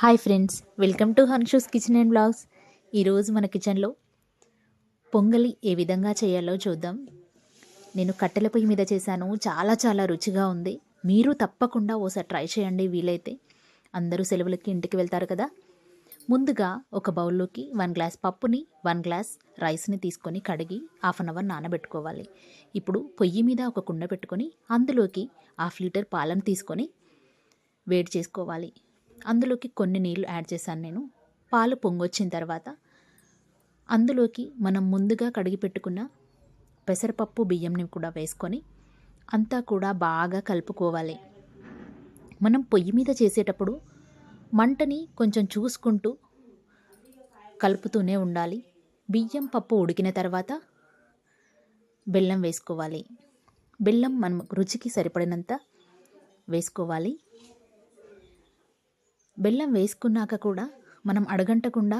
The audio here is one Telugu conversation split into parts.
Hi friends welcome to Hanshu's kitchen and blogs. ఈరోజు మన కిచెన్లో పొంగలి ఏ విధంగా చేయాలో చూద్దాం. నేను కట్టెల పొయ్యి మీద చేశాను చాలా చాలా రుచిగా ఉంది. మీరు తప్పకుండా ఓసారి ట్రై చేయండి వీలైతే. అందరూ సెలవులకి ఇంటికి వెళ్తారు కదా. ముందుగా ఒక బౌల్లోకి వన్ గ్లాస్ పప్పుని వన్ గ్లాస్ రైస్ని తీసుకొని కడిగి హాఫ్ అన్ అవర్ నానబెట్టుకోవాలి. ఇప్పుడు పొయ్యి మీద ఒక కుండ పెట్టుకొని అందులోకి హాఫ్ లీటర్ పాలను తీసుకొని వేడి చేసుకోవాలి. అందులోకి కొన్ని నీళ్ళు యాడ్ చేశాను నేను. పాలు పొంగొచ్చిన తర్వాత అందులోకి మనం ముందుగా కడిగి పెట్టుకున్న పెసరపప్పు బియ్యంని కూడా వేసుకొని అంతా కూడా బాగా కలుపుకోవాలి. మనం పొయ్యి మీద చేసేటప్పుడు మంటని కొంచెం చూసుకుంటూ కలుపుతూనే ఉండాలి. బియ్యం పప్పు ఉడికిన తర్వాత బెల్లం వేసుకోవాలి. బెల్లం మనం రుచికి సరిపడినంత వేసుకోవాలి. బెల్లం వేసుకున్నాక కూడా మనం అడగంటకుండా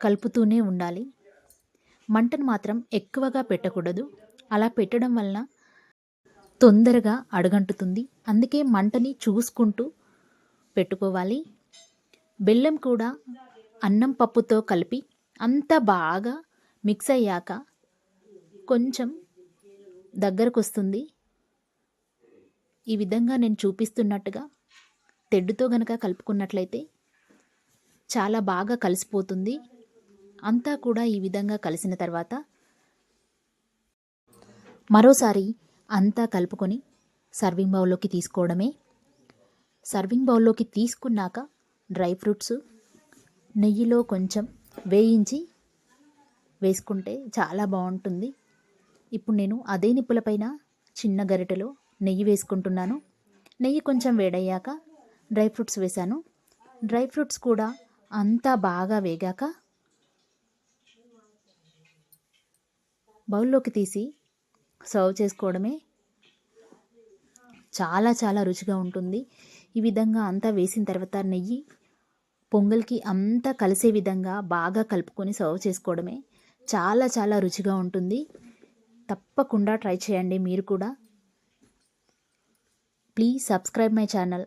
కలుపుతూనే ఉండాలి. మంటను మాత్రం ఎక్కువగా పెట్టకూడదు. అలా పెట్టడం వలన తొందరగా అడగంటుతుంది. అందుకే మంటని చూసుకుంటూ పెట్టుకోవాలి. బెల్లం కూడా అన్నం పప్పుతో కలిపి అంతా బాగా మిక్స్ అయ్యాక కొంచెం దగ్గరకు వస్తుంది ఈ విధంగా నేను చూపిస్తున్నట్టుగా తెడ్డుతో గనక కలుపుకున్నట్లయితే చాలా బాగా కలిసిపోతుంది. అంతా కూడా ఈ విధంగా కలిసిన తర్వాత మరోసారి అంతా కలుపుకొని సర్వింగ్ బౌల్లోకి తీసుకోవడమే. సర్వింగ్ బౌల్లోకి తీసుకున్నాక డ్రై ఫ్రూట్స్ నెయ్యిలో కొంచెం వేయించి వేసుకుంటే చాలా బాగుంటుంది. ఇప్పుడు నేను అదే నిప్పులపైన చిన్న గరిటెలో నెయ్యి వేసుకుంటున్నాను. నెయ్యి కొంచెం వేడయ్యాక డ్రై ఫ్రూట్స్ వేశాను. డ్రై ఫ్రూట్స్ కూడా అంతా బాగా వేగాక బౌల్లోకి తీసి సర్వ్ చేసుకోవడమే చాలా చాలా రుచిగా ఉంటుంది. ఈ విధంగా అంతా వేసిన తర్వాత నెయ్యి పొంగల్కి అంతా కలిసే విధంగా బాగా కలుపుకొని సర్వ్ చేసుకోవడమే చాలా చాలా రుచిగా ఉంటుంది. తప్పకుండా ట్రై చేయండి మీరు కూడా. Please subscribe my channel.